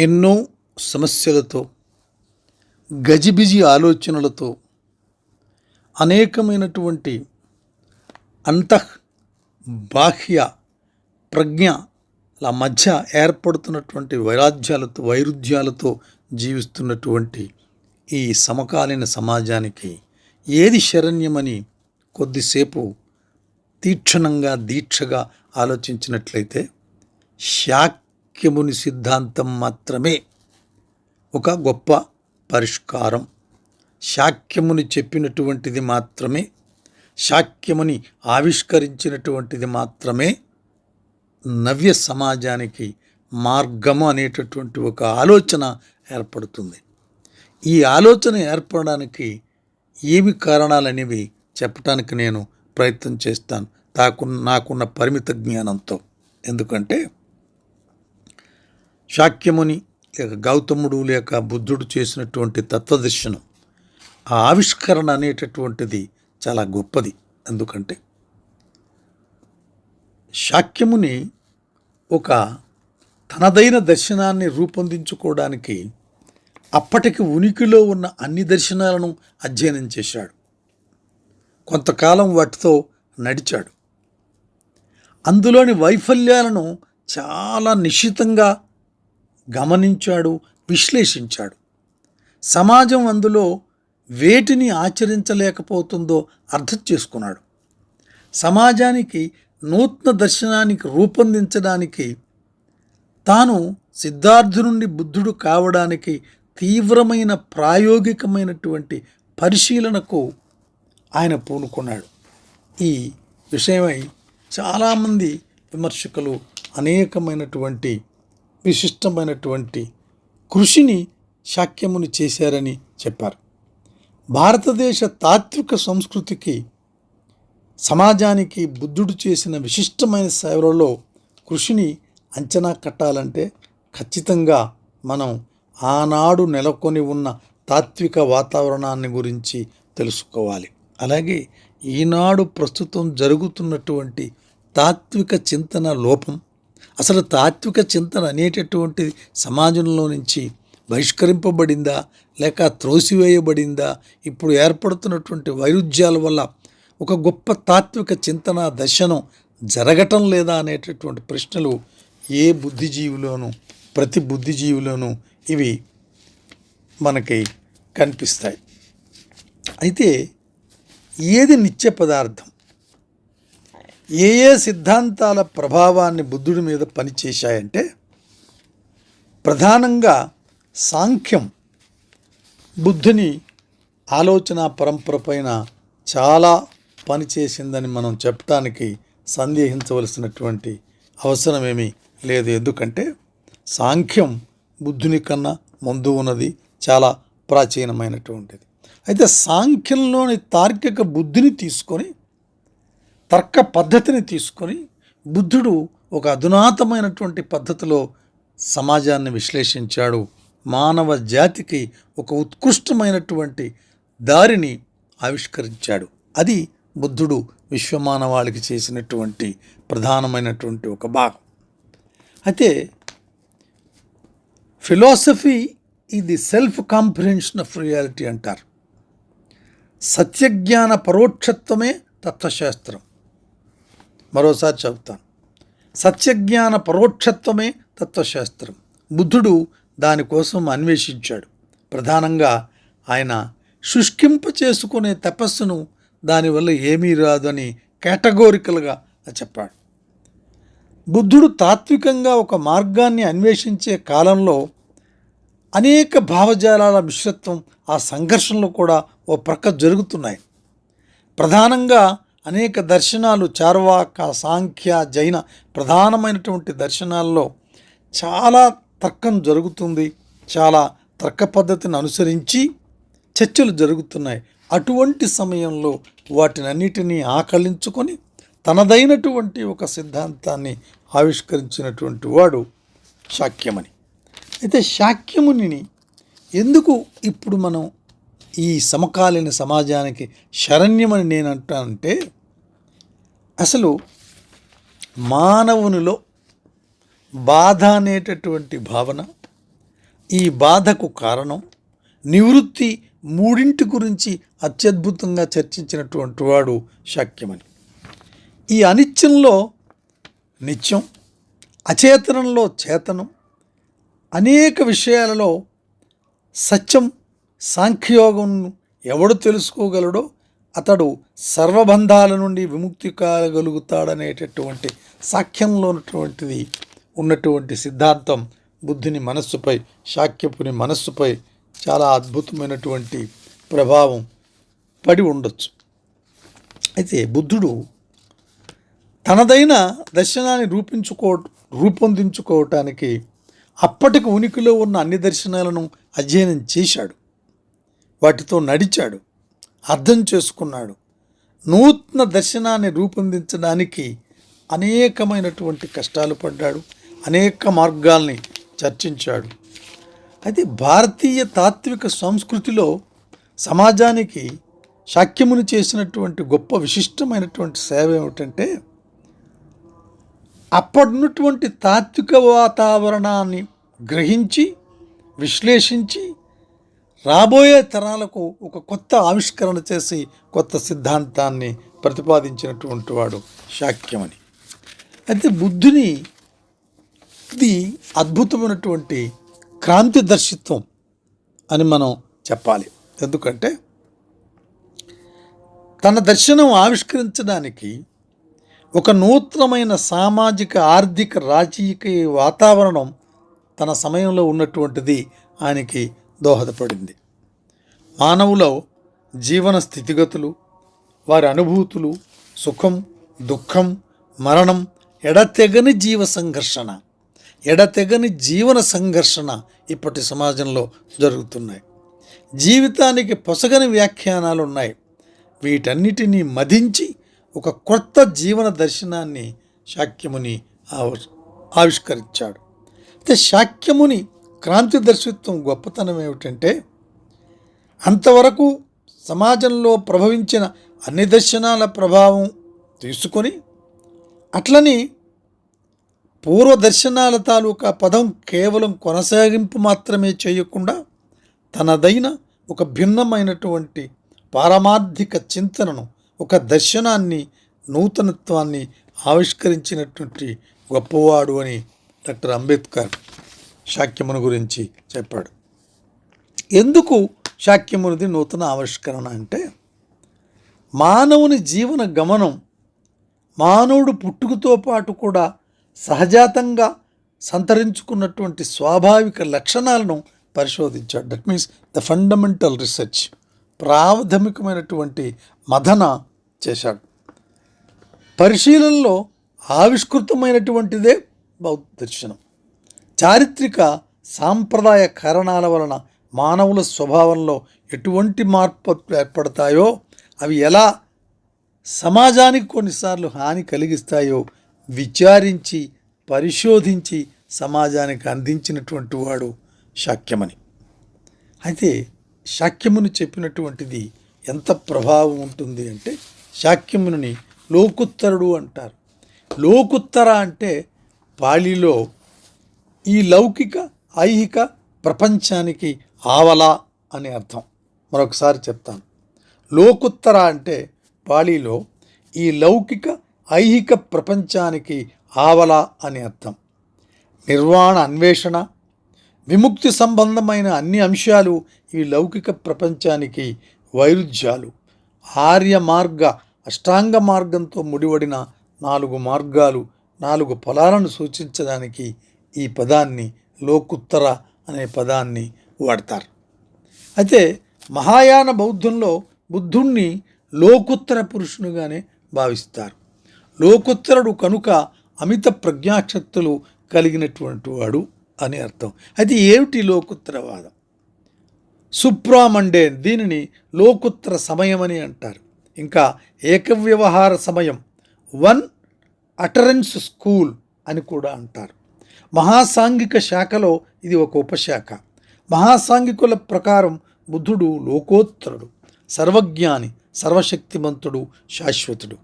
ఎన్నో సమస్యలతో గజిబిజి ఆలోచనలతో అనేకమైనటువంటి అంతః బాహ్య ప్రజ్ఞల మధ్య ఏర్పడుతున్నటువంటి వైరాధ్యాలతో వైరుధ్యాలతో జీవిస్తున్నటువంటి ఈ సమకాలీన సమాజానికి ఏది శరణ్యమని కొద్దిసేపు తీక్షణంగా దీక్షగా ఆలోచించినట్లయితే శాక్ శాక్యముని సిద్ధాంతం మాత్రమే ఒక గొప్ప పరిష్కారం. శాక్యముని చెప్పినటువంటిది మాత్రమే శాక్యముని ఆవిష్కరించినటువంటిది మాత్రమే నవ్య సమాజానికి మార్గము అనేటటువంటి ఒక ఆలోచన ఏర్పడుతుంది. ఈ ఆలోచన ఏర్పడడానికి ఏమి కారణాలనేవి చెప్పడానికి నేను ప్రయత్నం చేస్తాను. తాకు నాకున్న పరిమిత జ్ఞానంతో. ఎందుకంటే శాక్యముని లేక గౌతముడు లేక బుద్ధుడు చేసినటువంటి తత్వదర్శనం ఆ ఆవిష్కరణ అనేటటువంటిది చాలా గొప్పది. ఎందుకంటే శాక్యముని ఒక తనదైన దర్శనాన్ని రూపొందించుకోవడానికి అప్పటికి ఉనికిలో ఉన్న అన్ని దర్శనాలను అధ్యయనం చేశాడు. కొంతకాలం వాటితో నడిచాడు. అందులోని వైఫల్యాలను చాలా నిశ్చితంగా గమనించాడు విశ్లేషించాడు. సమాజం అందులో వేటిని ఆచరించలేకపోతుందో అర్థం చేసుకున్నాడు. సమాజానికి నూతన దర్శనానికి రూపొందించడానికి తాను సిద్ధార్థు నుండి బుద్ధుడు కావడానికి తీవ్రమైన ప్రాయోగికమైనటువంటి పరిశీలనకు ఆయన పూనుకున్నాడు. ఈ విషయమై చాలామంది విమర్శకులు అనేకమైనటువంటి విశిష్టమైనటువంటి కృషిని శాక్యముని చేశారని చెప్పారు. భారతదేశ తాత్విక సంస్కృతికి సమాజానికి బుద్ధుడు చేసిన విశిష్టమైన సేవలలో కృషిని అంచనా కట్టాలంటే ఖచ్చితంగా మనం ఆనాడు నెలకొని ఉన్న తాత్విక వాతావరణాన్ని గురించి తెలుసుకోవాలి. అలాగే ఈనాడు ప్రస్తుతం జరుగుతున్నటువంటి తాత్విక చింతన లోపం అసలు తాత్విక చింతన అనేటటువంటి సమాజంలో నుంచి బహిష్కరింపబడిందా లేక త్రోసివేయబడిందా ఇప్పుడు ఏర్పడుతున్నటువంటి వైరుధ్యాల వల్ల ఒక గొప్ప తాత్విక చింతన దర్శనం జరగటం లేదా అనేటటువంటి ప్రశ్నలు ఏ బుద్ధిజీవిలోనూ ప్రతి బుద్ధిజీవిలోనూ ఇవి మనకి కనిపిస్తాయి. అయితే ఏది నిత్య పదార్థం? ఏ ఏ సిద్ధాంతాల ప్రభావాన్ని బుద్ధుడి మీద పనిచేశాయంటే ప్రధానంగా సాంఖ్యం బుద్ధుని ఆలోచన పరంపర పైన చాలా పనిచేసిందని మనం చెప్పడానికి సందేహించవలసినటువంటి అవసరమేమీ లేదు. ఎందుకంటే సాంఖ్యం బుద్ధుని కన్నా ముందు ఉన్నది చాలా ప్రాచీనమైనటువంటిది. అయితే సాంఖ్యంలోని తార్కిక బుద్ధిని తీసుకొని తర్క పద్ధతిని తీసుకొని బుద్ధుడు ఒక అధునాతమైనటువంటి పద్ధతిలో సమాజాన్ని విశ్లేషించాడు. మానవ జాతికి ఒక ఉత్కృష్టమైనటువంటి దారిని ఆవిష్కరించాడు. అది బుద్ధుడు విశ్వమానవాళికి చేసినటువంటి ప్రధానమైనటువంటి ఒక భాగం. అయితే ఫిలాసఫీ ఇది సెల్ఫ్ కాంప్రిహెన్షన్ ఆఫ్ రియాలిటీ అంటారు. సత్యజ్ఞాన పరోక్షత్వమే తత్వశాస్త్రం. మరోసారి చెబుతాను సత్యజ్ఞాన పరోక్షత్వమే తత్వశాస్త్రం. బుద్ధుడు దానికోసం అన్వేషించాడు. ప్రధానంగా ఆయన శుష్కింప చేసుకునే తపస్సును దానివల్ల ఏమీ రాదని కేటగోరికల్గా చెప్పాడు. బుద్ధుడు తాత్వికంగా ఒక మార్గాన్ని అన్వేషించే కాలంలో అనేక భావజాలాల మిశ్రత్వం ఆ సంఘర్షణలు కూడా ఓ ప్రక్క జరుగుతున్నాయి. ప్రధానంగా అనేక దర్శనాలు చార్వాక సాంఖ్య జైన ప్రధానమైనటువంటి దర్శనాల్లో చాలా తర్కం జరుగుతుంది. చాలా తర్క పద్ధతిని అనుసరించి చర్చలు జరుగుతున్నాయి. అటువంటి సమయంలో వాటినన్నిటినీ ఆకలించుకొని తనదైనటువంటి ఒక సిద్ధాంతాన్ని ఆవిష్కరించినటువంటి వాడు శాక్యమని అయితే శాక్యమునిని ఎందుకు ఇప్పుడు మనం ఈ సమకాలీన సమాజానికి శరణ్యమని నేను అంటానంటే అసలు మానవునిలో బాధ అనేటటువంటి భావన ఈ బాధకు కారణం నివృత్తి మూడింటి గురించి అత్యద్భుతంగా చర్చించినటువంటి వాడు శాక్యమని ఈ అనిత్యంలో నిత్యం అచేతనంలో చేతనం అనేక విషయాలలో సత్యం సాంఖ్యయోగం ఎవడు తెలుసుకోగలడో అతడు సర్వబంధాల నుండి విముక్తి కాగలుగుతాడనేటటువంటి సాఖ్యంలో ఉన్నటువంటిది ఉన్నటువంటి సిద్ధాంతం బుద్ధిని మనస్సుపై శాక్యపుని మనస్సుపై చాలా అద్భుతమైనటువంటి ప్రభావం పడి ఉండొచ్చు. అయితే బుద్ధుడు తనదైన దర్శనాన్ని రూపించుకో రూపొందించుకోవటానికి అప్పటికి ఉనికిలో ఉన్న అన్ని దర్శనాలను అధ్యయనం చేశాడు. వాటితో నడిచాడు. అర్థం చేసుకున్నాడు. నూతన దర్శనాన్ని రూపొందించడానికి అనేకమైనటువంటి కష్టాలు పడ్డాడు. అనేక మార్గాల్ని చర్చించాడు. అయితే భారతీయ తాత్విక సంస్కృతిలో సమాజానికి శాక్యముని చేసినటువంటి గొప్ప విశిష్టమైనటువంటి సేవ ఏమిటంటే అప్పటినటువంటి తాత్విక వాతావరణాన్ని గ్రహించి విశ్లేషించి రాబోయే తరాలకు ఒక కొత్త ఆవిష్కరణ చేసి కొత్త సిద్ధాంతాన్ని ప్రతిపాదించినటువంటి వాడు శాక్యమని అయితే బుద్ధుని ఇది అద్భుతమైనటువంటి క్రాంతి దర్శిత్వం అని మనం చెప్పాలి. ఎందుకంటే తన దర్శనం ఆవిష్కరించడానికి ఒక నూతనమైన సామాజిక ఆర్థిక రాజకీయ వాతావరణం తన సమయంలో ఉన్నటువంటిది ఆయనకి దోహదపడింది. మానవుల జీవన స్థితిగతులు వారి అనుభూతులు సుఖం దుఃఖం మరణం ఎడతెగని జీవ సంఘర్షణ ఎడతెగని జీవన సంఘర్షణ ఇప్పటి సమాజంలో జరుగుతున్నాయి. జీవితానికి పొసగని వ్యాఖ్యానాలు ఉన్నాయి. వీటన్నిటినీ మదించి ఒక కొత్త జీవన దర్శనాన్ని శాక్యముని ఆవిష్కరించాడు. అయితే శాక్యముని క్రాంతి దర్శిత్వం గొప్పతనం ఏమిటంటే అంతవరకు సమాజంలో ప్రభవించిన అన్ని దర్శనాల ప్రభావం తీసుకొని అట్లని పూర్వ దర్శనాల తాలూకా పదం కేవలం కొనసాగింపు మాత్రమే చేయకుండా తనదైన ఒక భిన్నమైనటువంటి పారమార్థిక చింతనను ఒక దర్శనాన్ని నూతనత్వాన్ని ఆవిష్కరించినటువంటి గొప్పవాడు అని డాక్టర్ అంబేద్కర్ శాక్యమును గురించి చెప్పాడు. ఎందుకు శాక్యమునిది నూతన ఆవిష్కరణ అంటే మానవుని జీవన గమనం మానవుడు పుట్టుకతో పాటు కూడా సహజాతంగా సంతరించుకున్నటువంటి స్వాభావిక లక్షణాలను పరిశోధించాడు. That means the fundamental research ప్రాథమికమైనటువంటి మథన చేశాడు. పరిశీలనలో ఆవిష్కృతమైనటువంటిదే బౌద్ధ దర్శనం. చారిత్రక సాంప్రదాయ కారణాల వలన మానవుల స్వభావంలో ఎటువంటి మార్పు ఏర్పడతాయో అవి ఎలా సమాజానికి కొన్నిసార్లు హాని కలిగిస్తాయో విచారించి పరిశోధించి సమాజానికి అందించినటువంటి వాడు శాక్యమని అయితే శాక్యముని చెప్పినటువంటిది ఎంత ప్రభావం ఉంటుంది అంటే శాక్యముని లోకుత్తరుడు అంటారు. లోకుత్తర అంటే పాళీలో ఈ లౌకిక ఐహిక ప్రపంచానికి ఆవల అని అర్థం. మరొకసారి చెప్తాను. లోకుత్తర అంటే పాళీలో ఈ లౌకిక ఐహిక ప్రపంచానికి ఆవల అని అర్థం. నిర్వాణ అన్వేషణ విముక్తి సంబంధమైన అన్ని అంశాలు ఈ లౌకిక ప్రపంచానికి వైరుధ్యాలు. ఆర్య మార్గ అష్టాంగ మార్గంతో ముడివడిన నాలుగు మార్గాలు నాలుగు ఫలాలను సూచించడానికి ఈ పదాన్ని లోకుత్తర అనే పదాన్ని వాడతారు. అయితే మహాయాన బౌద్ధంలో బుద్ధుణ్ణి లోకుత్తర పురుషునిగానే భావిస్తారు. లోకుత్తరుడు కనుక అమిత ప్రజ్ఞాశక్తులు కలిగినటువంటి వాడు అని అర్థం. అయితే ఏమిటి లోకుత్తరవాదం? సుప్రామండే దీనిని లోకుత్తర సమయం అని అంటారు. ఇంకా ఏకవ్యవహార సమయం వన్ అటరెన్స్ స్కూల్ అని కూడా అంటారు. మహాసాంఘిక శాఖలో ఇది ఒక ఉపశాఖ. మహాసాంఘికుల ప్రకారం బుద్ధుడు లోకోత్తరుడు సర్వజ్ఞాని సర్వశక్తిమంతుడు శాశ్వతుడు.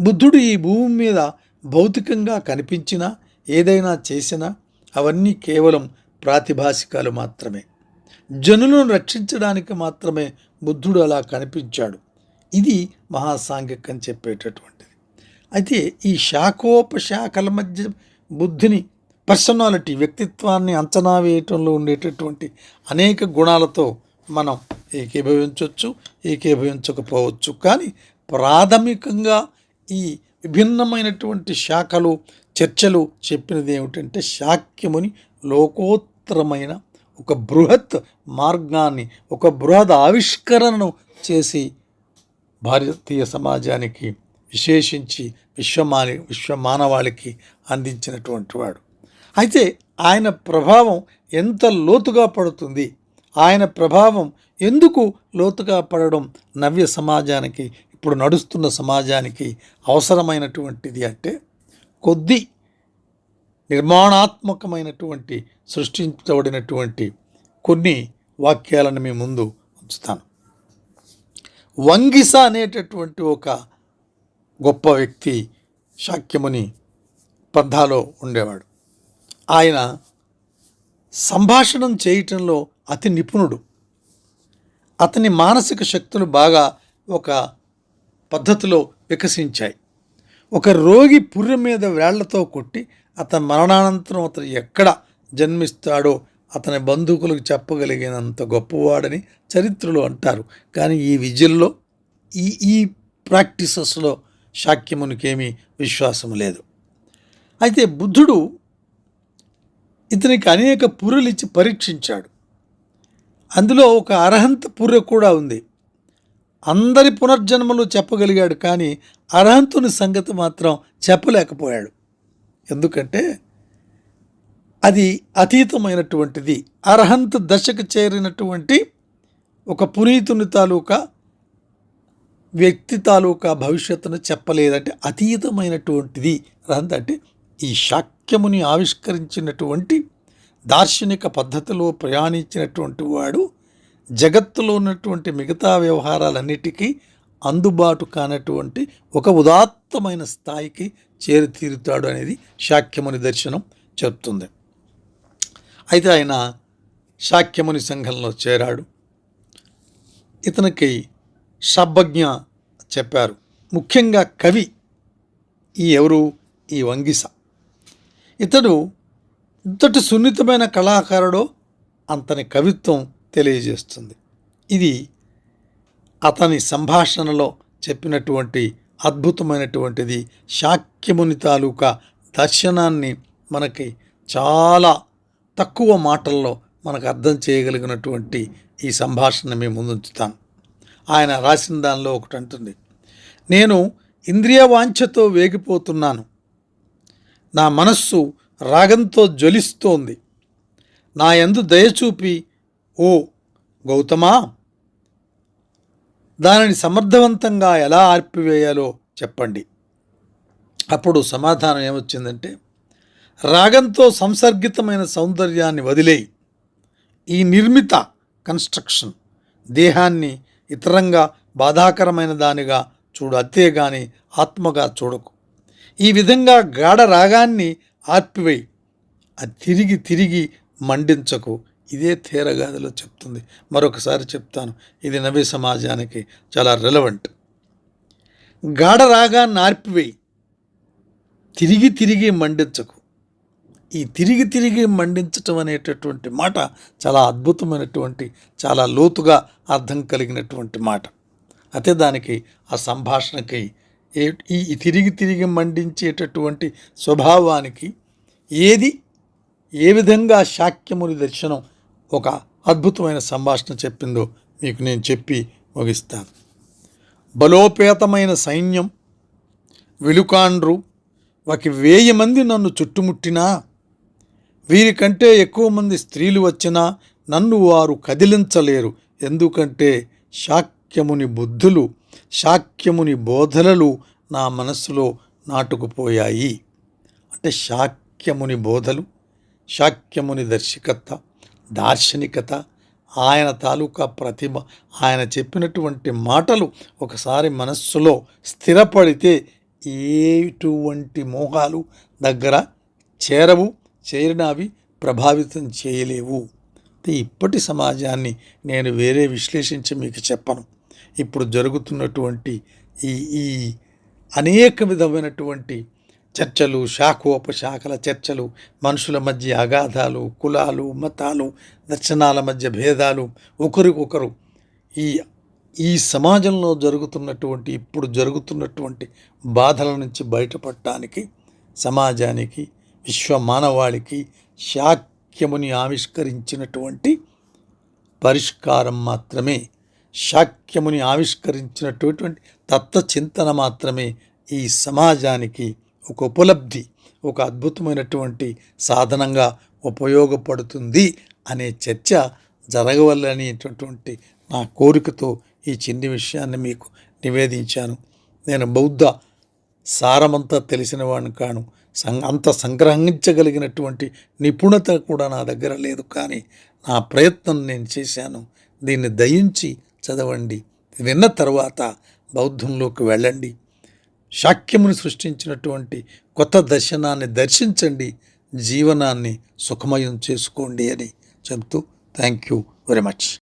బుద్ధుడు ఈ భూమి మీద భౌతికంగా కనిపించినా ఏదైనా చేసినా అవన్నీ కేవలం ప్రాతిభాసికాలు మాత్రమే. జనులను రక్షించడానికి మాత్రమే బుద్ధుడు అలా కనిపించాడు. ఇది మహాసాంఘికం చెప్పేటటువంటిది. అయితే ఈ శాఖోపశాఖల మధ్య బుద్ధిని పర్సనాలిటీ వ్యక్తిత్వాన్ని అంచనా వేయటంలో ఉండేటటువంటి అనేక గుణాలతో మనం ఏకీభవించవచ్చు ఏకీభవించకపోవచ్చు. కానీ ప్రాథమికంగా ఈ విభిన్నమైనటువంటి శాఖలు చర్చలు చెప్పినది ఏమిటంటే శాక్యముని లోకోత్తరమైన ఒక బృహత్ మార్గాన్ని ఒక బృహద్ ఆవిష్కరణను చేసి భారతీయ సమాజానికి విశేషించి విశ్వమాని విశ్వమానవాళికి అందించినటువంటి వాడు. అయితే ఆయన ప్రభావం ఎంత లోతుగా పడుతుంది? ఆయన ప్రభావం ఎందుకు లోతుగా పడడం? నవ్య సమాజానికి ఇప్పుడు నడుస్తున్న సమాజానికి అవసరమైనటువంటిది అంటే కొద్ది నిర్మాణాత్మకమైనటువంటి సృష్టించబడినటువంటి కొన్ని వాక్యాలను మీ ముందు ఉంచుతాను. వంగిస అనేటటువంటి ఒక గొప్ప వ్యక్తి శాక్యముని పంథాలో ఉండేవాడు. ఆయన సంభాషణం చేయటంలో అతి నిపుణుడు. అతని మానసిక శక్తులు బాగా ఒక పద్ధతిలో వికసించాయి. ఒక రోగి పుర్రె మీద వేళ్ళతో కొట్టి అతని మరణానంతరం అతను ఎక్కడ జన్మిస్తాడో అతని బంధువులకు చెప్పగలిగినంత గొప్పవాడని చరిత్రలో అంటారు. కానీ ఈ విద్యల్లో ఈ ఈ ప్రాక్టీసెస్లో శాక్యమునికేమీ విశ్వాసం లేదు. అయితే బుద్ధుడు ఇతనికి అనేక పుర్రెలు ఇచ్చి పరీక్షించాడు. అందులో ఒక అర్హంత పుర్రె కూడా ఉంది. అందరి పునర్జన్మలు చెప్పగలిగాడు కానీ అర్హంతుని సంగతి మాత్రం చెప్పలేకపోయాడు. ఎందుకంటే అది అతీతమైనటువంటిది. అర్హంత దశకు చేరినటువంటి ఒక పునీతుని తాలూకా వ్యక్తి తాలూకా భవిష్యత్తును చెప్పలేదంటే అతీతమైనటువంటిది. అర్హంత అంటే ఈ షాక్. శాక్యముని ఆవిష్కరించినటువంటి దార్శనిక పద్ధతిలో ప్రయాణించినటువంటి వాడు జగత్తులో ఉన్నటువంటి మిగతా వ్యవహారాలన్నిటికీ అందుబాటు కానటువంటి ఒక ఉదాత్తమైన స్థాయికి చేరుతీరుతాడు అనేది శాక్యముని దర్శనం చెప్తుంది. అయితే ఆయన శాక్యముని సంఘంలో చేరాడు. ఇతనికి సబ్బజ్ఞ చెప్పారు. ముఖ్యంగా కవి ఈ ఎవరు? ఈ వంగిస. ఇతడు ఇంతటి సున్నితమైన కళాకారుడో అంతని కవిత్వం తెలియజేస్తుంది. ఇది అతని సంభాషణలో చెప్పినటువంటి అద్భుతమైనటువంటిది. శాక్యముని తాలూకా దర్శనాన్ని మనకి చాలా తక్కువ మాటల్లో మనకు అర్థం చేయగలిగినటువంటి ఈ సంభాషణ మేము ముందుంచుతాను ఆయన రాసిన దానిలో ఒకటి అంటుంది నేను ఇంద్రియ వాంఛతో వేగిపోతున్నాను. నా మనస్సు రాగంతో జ్వలిస్తోంది. నా యందు దయచూపి ఓ గౌతమా! దానిని సమర్థవంతంగా ఎలా ఆర్పివేయాలో చెప్పండి. అప్పుడు సమాధానం ఏమొచ్చిందంటే రాగంతో సంసర్గితమైన సౌందర్యాన్ని వదిలేయి. ఈ నిర్మిత కన్స్ట్రక్షన్ దేహాన్ని ఇతరంగా బాధాకరమైన దానిగా చూడు అంతేగాని ఆత్మగా చూడకు. ఈ విధంగా గాఢ రాగాన్ని ఆర్పివేయి. అది తిరిగి తిరిగి మండించకు. ఇదే తీరగాదిలో చెప్తుంది. మరొకసారి చెప్తాను. ఇది నవీ సమాజానికి చాలా రెలవెంట్ గాఢ రాగాన్ని ఆర్పివేయి. తిరిగి తిరిగి మండించకు. ఈ తిరిగి తిరిగి మండించటం అనేటటువంటి మాట చాలా అద్భుతమైనటువంటి చాలా లోతుగా అర్థం కలిగినటువంటి మాట. అయితే దానికి ఆ సంభాషణకి ఈ తిరిగి తిరిగి మండించేటటువంటి స్వభావానికి ఏది ఏ విధంగా శాక్యముని దర్శనం ఒక అద్భుతమైన సంభాషణ చెప్పిందో మీకు నేను చెప్పి ముగిస్తాను. బలోపేతమైన సైన్యం వెలుకాండ్రు ఒక వేయి మంది నన్ను చుట్టుముట్టినా వీరికంటే ఎక్కువ మంది స్త్రీలు వచ్చినా నన్ను వారు కదిలించలేరు. ఎందుకంటే శాక్యముని బుద్ధులు శాక్యముని బోధనలు నా మనస్సులో నాటుకుపోయాయి. అంటే శాక్యముని బోధలు శాక్యముని దర్శకత్వ దార్శనికత ఆయన తాలూకా ప్రతిభ ఆయన చెప్పినటువంటి మాటలు ఒకసారి మనస్సులో స్థిరపడితే ఎటువంటి మోహాలు దగ్గర చేరవు చేరినవి ప్రభావితం చేయలేవు. ఇప్పటి సమాజాన్ని నేను వేరే విశ్లేషించి మీకు చెప్పను. ఇప్పుడు జరుగుతున్నటువంటి ఈ ఈ అనేక విధమైనటువంటి చర్చలు శాఖోపశాఖల చర్చలు మనుషుల మధ్య అగాధాలు కులాలు మతాలు దర్శనాల మధ్య భేదాలు ఒకరికొకరు ఈ ఈ సమాజంలో జరుగుతున్నటువంటి ఇప్పుడు జరుగుతున్నటువంటి బాధల నుంచి బయటపడటానికి సమాజానికి విశ్వ మానవాళికి శాక్యముని ఆవిష్కరించినటువంటి పరిష్కారం మాత్రమే శాక్యముని ఆవిష్కరించినటువంటి తత్వ చింతన మాత్రమే ఈ సమాజానికి ఒక ఉపలబ్ధి ఒక అద్భుతమైనటువంటి సాధనంగా ఉపయోగపడుతుంది అనే చర్చ జరగవల్లనేటటువంటి నా కోరికతో ఈ చిన్ని విషయాన్ని మీకు నివేదించాను. నేను బౌద్ధ సారమంతా తెలిసిన వాడిని కాను. సం అంత సంగ్రహించగలిగినటువంటి నిపుణత కూడా నా దగ్గర లేదు. కానీ నా ప్రయత్నం నేను చేశాను. దీన్ని దయించి చదవండి. విన్న తర్వాత బౌద్ధంలోకి వెళ్ళండి. శాక్యముని సృష్టించినటువంటి కొత్త దర్శనాన్ని దర్శించండి. జీవనాన్ని సుఖమయం చేసుకోండి అని చెబుతూ థ్యాంక్ యూ వెరీ మచ్.